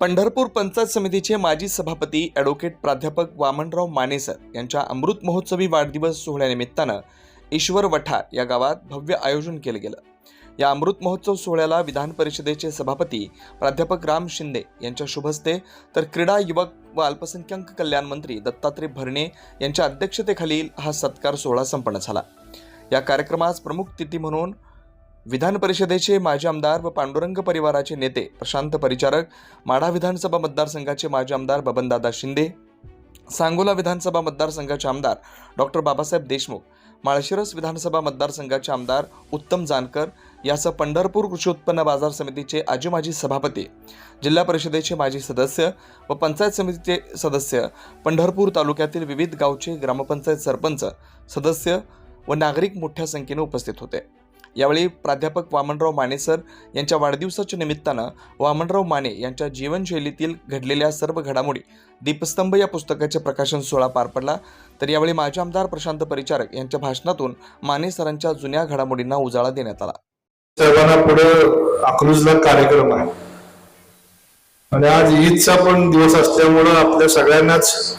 पंढरपूर पंचायत समितीचे माजी सभापती ॲडव्होकेट प्राध्यापक वामनराव मानेसर यांच्या अमृत महोत्सवी वाढदिवस सोहळ्यानिमित्तानं ईश्वर वठार या गावात भव्य आयोजन केलं गेलं. या अमृत महोत्सव सोहळ्याला विधान परिषदेचे सभापती प्राध्यापक राम शिंदे यांच्या शुभस्ते तर क्रीडा युवक व अल्पसंख्याक कल्याण मंत्री दत्तात्रय भरणे यांच्या अध्यक्षतेखालील हा सत्कार सोहळा संपन्न झाला. या कार्यक्रमास प्रमुख तिथी म्हणून विधान परिषदेचे माजी आमदार व पांडुरंग परिवाराचे नेते प्रशांत परिचारक माढा विधानसभा मतदारसंघाचे माजी आमदार बबनदादा शिंदे सांगोला विधानसभा मतदारसंघाचे आमदार डॉक्टर बाबासाहेब देशमुख माळशिरस विधानसभा मतदारसंघाचे आमदार उत्तम जानकर यासह पंढरपूर कृषी उत्पन्न बाजार समितीचे आजी माजी सभापती जिल्हा परिषदेचे माजी सदस्य व पंचायत समितीचे सदस्य पंढरपूर तालुक्यातील विविध गावचे ग्रामपंचायत सरपंच सदस्य व नागरिक मोठ्या संख्येने उपस्थित होते. यावेळी प्राध्यापक वामनराव माने सर यांच्या वाढदिवसाच्या निमित्तानं वामनराव माने यांच्या जीवनशैलीतील घडलेल्या सर्व घडामोडी दीपस्तंभ या पुस्तकाचे प्रकाशन सोहळा पार पडला. तर यावेळी माजी आमदार प्रशांत परिचारक यांच्या भाषणातून माने सरांच्या जुन्या घडामोडींना उजाळा देण्यात आला. सर्वांना पुढे अकलूजला कार्यक्रम आहे. आणि आज ईदचा पण दिवस असल्यामुळं आपल्या सगळ्यांनाच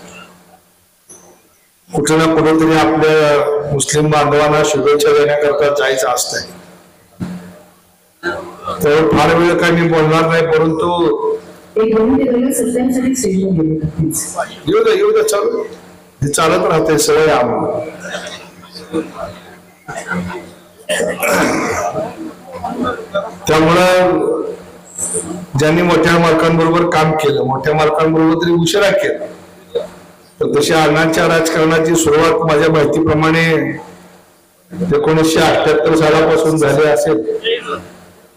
कुठे ना कुठेतरी आपल्या मुस्लिम बांधवांना शुभेच्छा देण्याकरता जायचं असतंय. तर फार वेळ काही मी बोलणार नाही परंतु येऊ द्या येऊ द्या चालू. चालत राहते सवय आम्हाला. त्यामुळं ज्यांनी मोठ्या मालकांबरोबर काम केलं मोठ्या मालकांबरोबर तरी उशिरा केलं. तर तशी अण्णांच्या राजकारणाची सुरुवात माझ्या माहितीप्रमाणे एकोणीसशे अठ्याहत्तर सालापासून झाले असेल.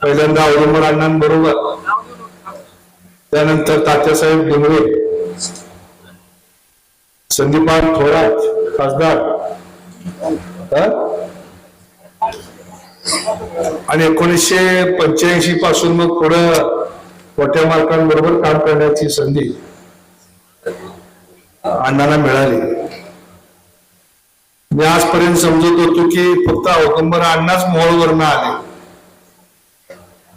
पहिल्यांदा अवलंबन अण्णांबरोबर. त्यानंतर तात्यासाहेब डिंगळे संदीपान थोरात खासदार. आणि एकोणीसशे पंच्याऐंशी पासून मग पुढं मोठ्या मालकांबरोबर काम करण्याची संधी. अण्णांना मिळाली. मी आजपर्यंत समजत होतो की फक्त औकंबर अण्णाच मोहोळवरनं आले.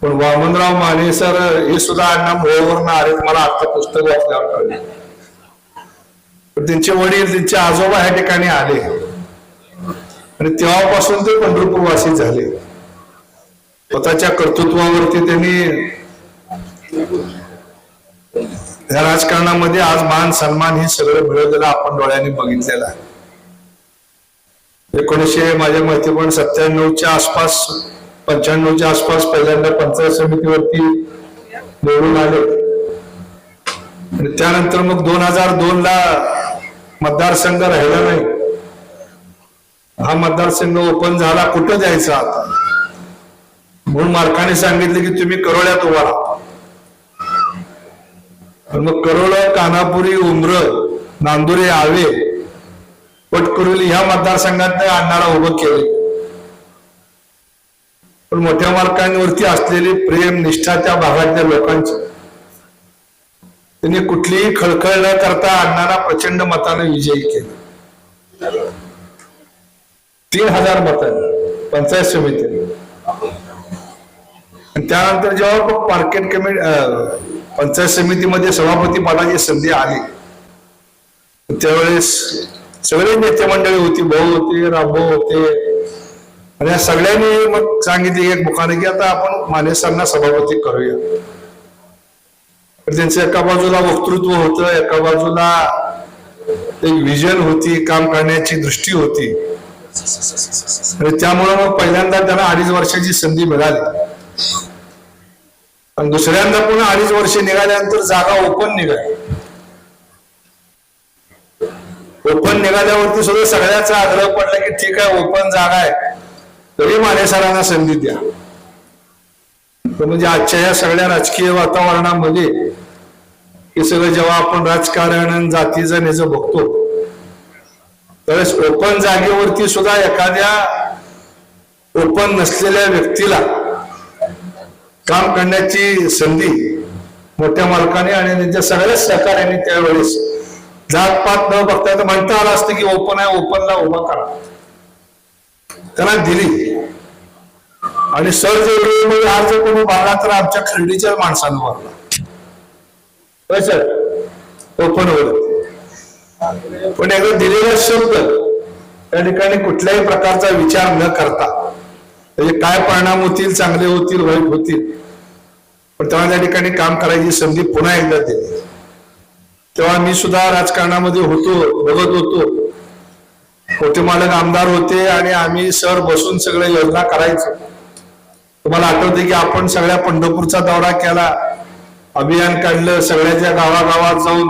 पण वामनराव माने सर हे सुद्धा अण्णा मोहोळवरनं आले मला आता पुस्तक वाचल्यावर कळले. पण त्यांचे वडील त्यांचे आजोबा ह्या ठिकाणी आले. आणि तेव्हापासून ते पंढरपूरवासी झाले. स्वतःच्या कर्तृत्वावरती त्यांनी या राजकारणामध्ये आज मान सन्मान हे सगळं मिळवलेलं आपण डोळ्याने बघितलेलं आहे. एकोणीसशे माझ्या माहिती पण सत्त्याण्णवच्या आसपास पंच्याण्णवच्या आसपास पहिल्यांदा पंचायत समितीवरती निवडून आले. आणि त्यानंतर मग दोन हजार दोन ला मतदारसंघ राहिला नाही. हा मतदारसंघ ओपन झाला कुठं जायचा आता? म्हणून मार्काने सांगितले की तुम्ही करोळ्यात उभा राहा मग करोळ कानापुरी उमर नांदुरे आवे पटकुरुली ह्या मतदारसंघात अण्णाला उभं केले पण मोठ्या मालकांवरती असलेली प्रेम निष्ठा त्या भागातल्या लोकांची. त्यांनी कुठलीही खळखळ न करता अण्णाला प्रचंड मताने विजयी केला. तीन हजार मतांनी पंचायत समितीने. त्यानंतर जेव्हा मार्केट कमिटी पंचायत समितीमध्ये सभापती पदाची संधी आली. त्यावेळेस सगळे नेते मंडळी होती भाऊ होते रामभाऊ होते. आणि या सगळ्यांनी मग सांगितले एक मुखाने की आता आपण मानेसरांना सभापती करूया. तर त्यांचं एका बाजूला वक्तृत्व होतं एका बाजूला एक विजन होती काम करण्याची दृष्टी होती. आणि त्यामुळं मग पहिल्यांदा त्यांना अडीच वर्षाची संधी मिळाली. पण दुसऱ्यांदा पुन्हा अडीच वर्ष निघाल्यानंतर जागा ओपन निघाली. ओपन निघाल्यावरती सुद्धा सगळ्याचा आग्रह पडला की ठीक आहे ओपन जागा आहे. तरी माने सरांना संधी द्या. तर म्हणजे आजच्या या सगळ्या राजकीय वातावरणामध्ये हे सगळं जेव्हा आपण राजकारण जातीचं नेचं बघतो त्यावेळेस ओपन जागेवरती सुद्धा एखाद्या ओपन नसलेल्या व्यक्तीला काम करण्याची संधी मोठ्या मालकाने आणि त्यांच्या सगळ्याच सहकार्याने त्यावेळेस जात पात न बघता तर म्हणता आलं असतं की ओपन आहे ओपनला उभा करा. त्यांना दिली. आणि सर जे वेळेमध्ये अर्ज कोणी भरला तर आमच्या खरेडीच्या माणसांना भरला होय सर? ओपन होत पण एकदा दिलेला शब्द त्या ठिकाणी कुठल्याही प्रकारचा विचार न करता त्याचे काय परिणाम होतील चांगले होतील वाईट होतील. पण तेव्हा त्या ठिकाणी काम करायची संधी पुन्हा एकदा दिली. तेव्हा मी सुद्धा राजकारणामध्ये होतो बघत होतो. मोठे मालक आमदार होते आणि आम्ही सर बसून सगळे योजना करायचो. तुम्हाला आठवते की आपण सगळ्या पंढरपूरचा दौरा केला. अभियान काढलं सगळ्याच्या गावागावात जाऊन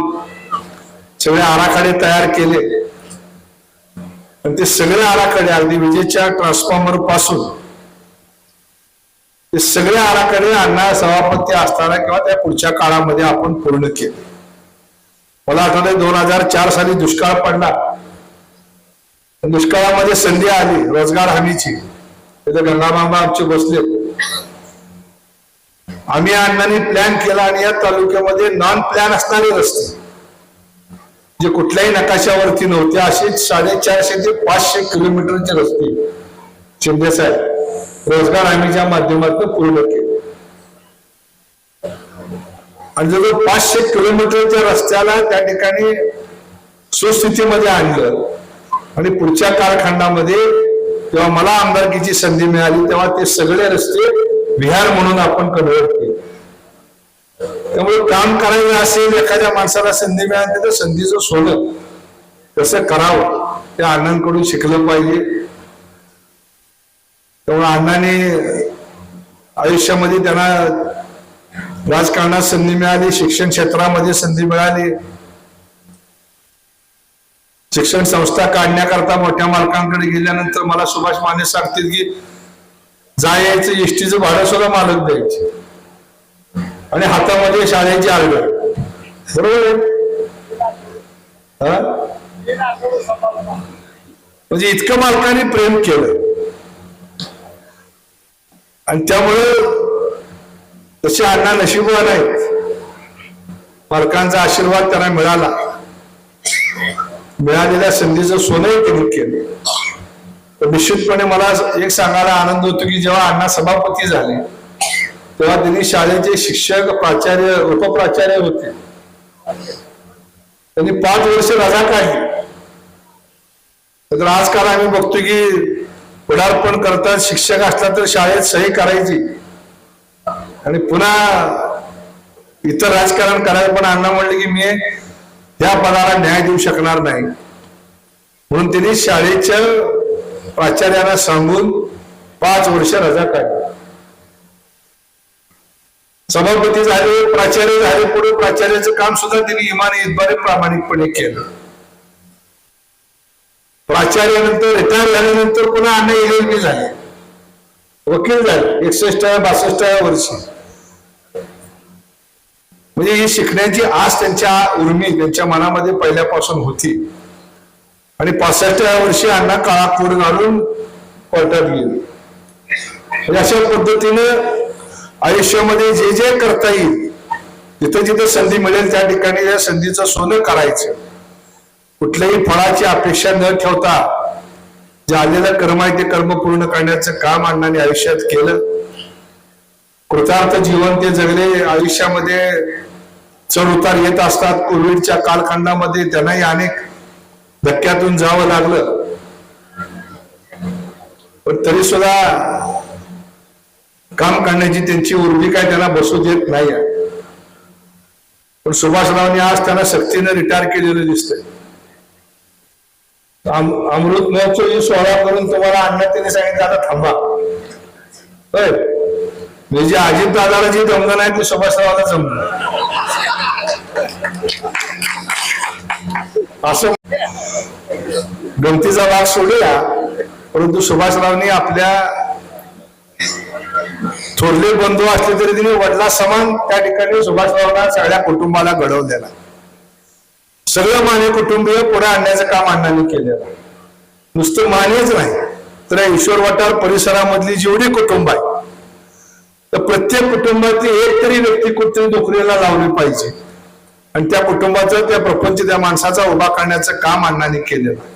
सगळे आराखडे तयार केले. आणि ते सगळे आराखडे अगदी विजेच्या ट्रान्सफॉर्मरपासून ते सगळे आराखडे अण्णा सभापती असताना किंवा त्या पुढच्या काळामध्ये आपण पूर्ण केले. मला आठवतंय दोन हजार चार साली दुष्काळ पडला. दुष्काळामध्ये संधी आली रोजगार हमीची. तिथे गंगामामा आमचे बसले. आम्ही अण्णांनी प्लॅन केला आणि या तालुक्यामध्ये नॉन प्लॅन असणारे रस्ते. जे कुठल्याही नकाशावरती नव्हते असे साडेचारशे ते पाचशे किलोमीटरचे रस्ते. शिंदे साहेब रोजगार हमीच्या माध्यमातून पूर्ण केले. आणि जवळ पाचशे किलोमीटरच्या रस्त्याला त्या ठिकाणी सुस्थितीमध्ये आणलं आणि पुढच्या कालखंडामध्ये जेव्हा मला आमदारकीची संधी मिळाली तेव्हा ते सगळे रस्ते विहार म्हणून आपण कन्व्हर्ट केले. त्यामुळे काम करायचं असेल एखाद्या माणसाला संधी मिळाली तर संधीचं सोनं कसं करावं ते अण्णांकडून शिकलं पाहिजे. किंवा अण्णाने आयुष्यामध्ये त्यांना राजकारणात संधी मिळाली शिक्षण क्षेत्रामध्ये संधी मिळाली. शिक्षण संस्था काढण्याकरता मोठ्या मालकांकडे गेल्यानंतर मला सुभाष माने सांगतील की जायचं एसटीचं भाडं सुद्धा मालक द्यायचे. आणि हातामध्ये शाळेची आर्ग बरोबर हा? म्हणजे इतकं मालकाने प्रेम केलं. आणि त्यामुळे तसे अण्णा नशीबवान आहेत. फरकांचा आशीर्वाद त्यांना मिळाला. मिळालेल्या संधीचं सोनंही त्यांनी केलं. तर निश्चितपणे मला एक सांगायला आनंद होतो की जेव्हा अण्णा सभापती झाले तेव्हा त्यांनी शाळेचे शिक्षक प्राचार्य उपप्राचार्य होते. त्यांनी पाच वर्ष रजा काढली तर आजकाल आम्ही बघतो की पदार्पण करतात शिक्षक असला तर शाळेत सही करायची. आणि पुन्हा इतर राजकारण करायला पण अण्णा म्हणले की मी त्या पदाला न्याय देऊ शकणार नाही. म्हणून त्यांनी शाळेच्या प्राचार्यांना सांगून पाच वर्ष रजा काढली. सभापती झाले प्राचार्य झाले पुढे प्राचार्याचं काम सुद्धा त्यांनी इमान इतबारे प्रामाणिकपणे केलं. प्राचार्यानंतर रिटायर झाल्यानंतर पुन्हा अण्णा एल झाले. वकील झाले एकसष्टाव्या बासष्टाव्या वर्षी. म्हणजे ही शिकण्याची आस त्यांच्या उर्मी त्यांच्या मनामध्ये पहिल्यापासून होती. आणि पासष्टाव्या वर्षी अण्णा काळा कोड घालून कोर्टात गेले. म्हणजे अशा पद्धतीनं आयुष्यामध्ये जे जे करता येईल जिथं जिथं संधी मिळेल त्या ठिकाणी या संधीचं सोनं करायचं. कुठल्याही फळाची अपेक्षा न ठेवता जे आलेलं कर्म आहे ते कर्म पूर्ण करण्याचं काम अण्णाने आयुष्यात केलं. कृतार्थ जीवन ते जगले आयुष्यामध्ये चढ उतार येत असतात. कोविडच्या कालखंडामध्ये त्यांनाही अनेक धक्क्यातून जावं लागलं. पण तरी सुद्धा काम करण्याची त्यांची उर्मी काय त्यांना बसू देत नाही आहे पण सुभाषरावने आज त्यांना सक्तीनं रिटायर केलेलं दिसतंय. अमृत महोत्सव सोहळा करून तुम्हाला अण्णा त्यांनी सांगितलं आता थांबा. होय. म्हणजे जे अजित दादाला जी जमलं नाही ते सुभाषरावाला जमलं. असं गमतीचा भाग सोडूया परंतु सुभाषरावनी आपल्या थोरले बंधू असले तरी तिने वडला समान त्या ठिकाणी सुभाषरावला सगळ्या कुटुंबाला घडवलेला सगळं माने कुटुंबीय पुढे आणण्याचं काम अण्णांनी केलेलं नुसतं मानेच नाही. तर या ईश्वर वाटार परिसरामधली जेवढी कुटुंब आहे तर प्रत्येक कुटुंबातली एक तरी व्यक्ती कुठेतरी नोकरीला लावली पाहिजे. आणि त्या कुटुंबाचं त्या प्रपंच त्या माणसाचा उभा करण्याचं काम अण्णांनी केलेलं आहे.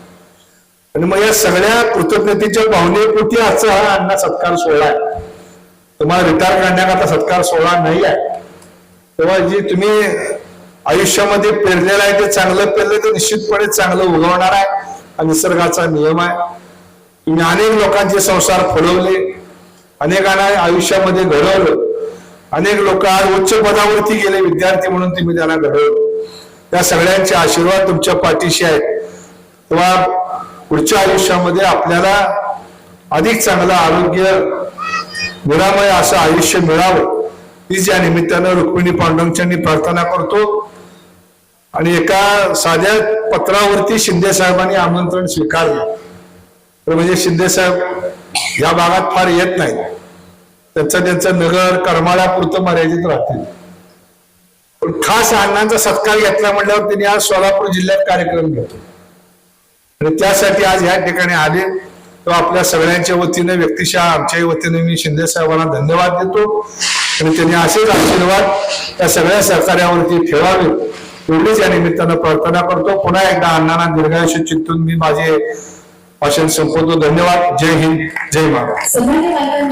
आणि मग या सगळ्या कृतज्ञतेच्या भावनेपोटी आजचा हा अण्णा सत्कार सोहळा आहे. तुम्हाला रिटायर करण्याकरता सत्कार सोहळा नाही आहे. तेव्हा जी तुम्ही आयुष्यामध्ये पेरलेलं आहे ते चांगलं पेरलं तर निश्चितपणे चांगलं उगवणार आहे. हा निसर्गाचा नियम आहे. तुम्ही अनेक लोकांचे संसार फुलवले अनेकांना आयुष्यामध्ये घडवलं. अनेक लोक आज उच्च पदावरती गेले विद्यार्थी म्हणून तुम्ही त्यांना घडवलं. त्या सगळ्यांचे आशीर्वाद तुमच्या पाठीशी आहेत. तेव्हा पुढच्या आयुष्यामध्ये आपल्याला अधिक चांगलं आरोग्य निरामय असं आयुष्य मिळावं. तीच या निमित्तानं रुक्मिणी पांडुरंगांनी प्रार्थना करतो. आणि एका साध्या पत्रावरती शिंदे साहेबांनी आमंत्रण स्वीकारलं. तर म्हणजे शिंदे साहेब या भागात फार येत नाहीत. त्यांचं त्यांचं नगर करमाळ्यापुरतं मर्यादित राहतील. पण खास अण्णांचा सत्कार घेतला म्हटल्यावर त्यांनी आज सोलापूर जिल्ह्यात कार्यक्रम घेतो आणि त्यासाठी आज ह्या ठिकाणी आले. तो आपल्या सगळ्यांच्या वतीने व्यक्तिशः आमच्याही वतीने मी शिंदे साहेबांना धन्यवाद देतो. आणि त्यांनी असेच आशीर्वाद त्या सगळ्या सहकार्यावरती ठेवावे. एवढीच या निमित्तानं प्रार्थना करतो. पुन्हा एकदा अण्णांना दीर्घायुष्य चिंतून मी माझे भाषण संपवतो. धन्यवाद. जय हिंद. जय महाराज.